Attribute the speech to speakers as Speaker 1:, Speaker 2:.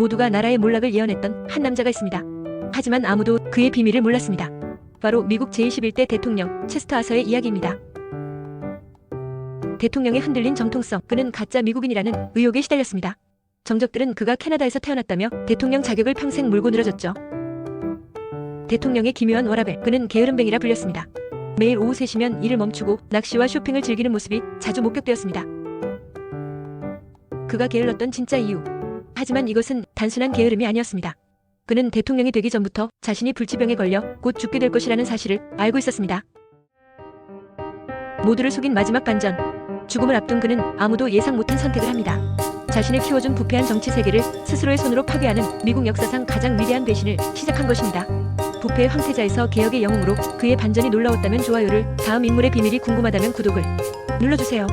Speaker 1: 모두가 나라의 몰락을 예언했던 한 남자가 있습니다. 하지만 아무도 그의 비밀을 몰랐습니다. 바로 미국 제21대 대통령 체스터 아서의 이야기입니다. 대통령의 흔들린 정통성, 그는 가짜 미국인이라는 의혹에 시달렸습니다. 정적들은 그가 캐나다에서 태어났다며 대통령 자격을 평생 물고 늘어졌죠. 대통령의 기묘한 워라벨, 그는 게으름뱅이라 불렸습니다. 매일 오후 3시면 일을 멈추고 낚시와 쇼핑을 즐기는 모습이 자주 목격되었습니다. 그가 게을렀던 진짜 이유. 하지만 이것은 단순한 게으름이 아니었습니다. 그는 대통령이 되기 전부터 자신이 불치병에 걸려 곧 죽게 될 것이라는 사실을 알고 있었습니다. 모두를 속인 마지막 반전. 죽음을 앞둔 그는 아무도 예상 못한 선택을 합니다. 자신을 키워준 부패한 정치 세계를 스스로의 손으로 파괴하는 미국 역사상 가장 위대한 배신을 시작한 것입니다. 부패의 황태자에서 개혁의 영웅으로 그의 반전이 놀라웠다면 좋아요를, 다음 인물의 비밀이 궁금하다면 구독을 눌러주세요.